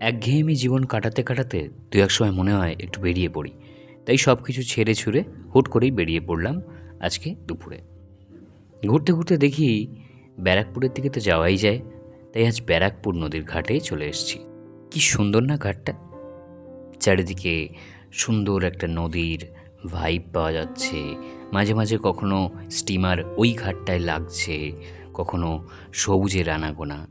একঘেয়েমি জীবন কাটাতে কাটাতে দু এক সময় মনে হয় একটু বেরিয়ে পড়ি। তাই সব কিছু ছেড়ে ছুড়ে হুট করেই বেরিয়ে পড়লাম আজকে দুপুরে। ঘুরতে ঘুরতে দেখি ব্যারাকপুরের দিকে তো যাওয়াই যায়, তাই আজ ব্যারাকপুর নদীর ঘাটে চলে এসেছি। কি সুন্দর না ঘাটটা? চারিদিকে সুন্দর একটা নদীর ভাইব পাওয়া যাচ্ছে। মাঝে মাঝে কখনো স্টিমার ওই ঘাটটায় লাগছে, কখনো সবুজের আনাগোনা।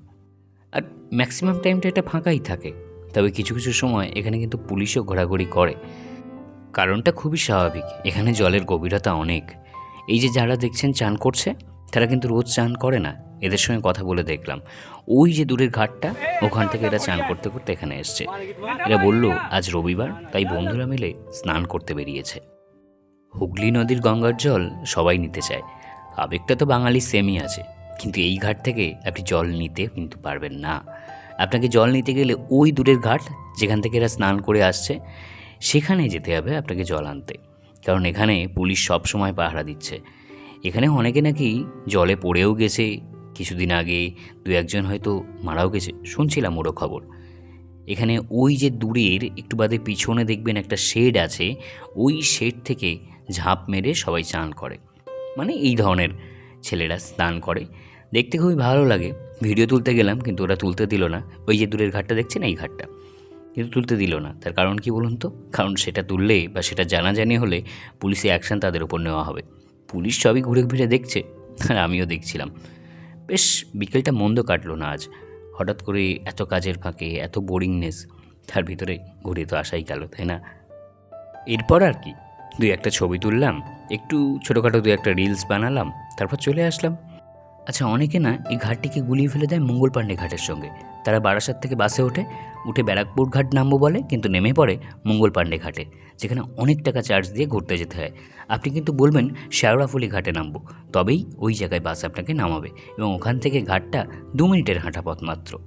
আর ম্যাক্সিমাম টাইমটা এটা ফাঁকাই থাকে। তবে কিছু কিছু সময় এখানে কিন্তু পুলিশও ঘোরাঘুরি করে। কারণটা খুবই স্বাভাবিক, এখানে জলের গভীরতা অনেক। এই যে যারা দেখছেন চান করছে, তারা কিন্তু রোজ চান করে না, এদের সঙ্গে কথা বলে দেখলাম। ওই যে দূরের ঘাটটা, ওখান থেকে এরা চান করতে করতে এখানে এসছে। এরা বলল, আজ রবিবার, তাই বন্ধুরা মিলে স্নান করতে বেরিয়েছে। হুগলি নদীর গঙ্গার জল সবাই নিতে চায়। আবেগটা তো বাঙালি সেমই আছে। কিন্তু এই ঘাট থেকে আপনি জল নিতে কিন্তু পারবেন না। আপনাকে জল নিতে গেলে ওই দূরের ঘাট যেখান থেকে এরা স্নান করে আসছে, সেখানে যেতে হবে আপনাকে জল আনতে। কারণ এখানে পুলিশ সব সময় পাহারা দিচ্ছে। এখানে অনেকে নাকি জলে পড়েও গেছে, কিছুদিন আগে দু একজন হয়তো মারাও গেছে। শুনছিলাম ওরও খবর। এখানে ওই যে দূরের একটু বাদে পিছনে দেখবেন একটা শেড আছে, ওই শেড থেকে ঝাঁপ মেরে সবাই চান করে। মানে এই ধরনের ছেলেরা স্নান করে। দেখতে খুবই ভালো লাগে। ভিডিও তুলতে গেলাম, কিন্তু ওরা তুলতে দিল না। ওই যে দূরের ঘাটটা দেখছেন? এই ঘাটটা। কিন্তু তুলতে দিল না। তার কারণ কি বলুন তো? কারণ সেটা তুললে বা সেটা জানাজানি হলে পুলিশে অ্যাকশন তাদের উপর নেওয়া হবে। পুলিশ সবই ঘুরে ঘুরে দেখছে, আর আমিও দেখছিলাম। বেশ, বিকেলটা মন্দ কাটলো না আজ। হঠাৎ করে এত কাজের ফাঁকে, এত বোরিংনেস তার ভিতরে ঘুরে তো আসাই গেল, তাই না? এরপর আর কি? দুই একটা ছবি তুললাম, একটু ছোটোখাটো দু একটা রিলস বানালাম, তারপর চলে আসলাম। আচ্ছা অনেকে না এই ঘাটটিকে গুলিয়ে ফেলে দেয় মঙ্গল পাণ্ডে ঘাটের সঙ্গে। তারা বারাসাত থেকে বাসে ওঠে, উঠে ব্যারাকপুর ঘাট নামবো বলে, কিন্তু নেমে পড়ে মঙ্গল পাণ্ডে ঘাটে, যেখানে অনেক টাকা চার্জ দিয়ে ঘুরতে যেতে হয়। আপনি কিন্তু বলবেন শেওড়াফুলি ঘাটে নামবো, তবেই ওই জায়গায় বাস আপনাকে নামাবে এবং ওখান থেকে ঘাটটা দু মিনিটের হাঁটা পথ মাত্র।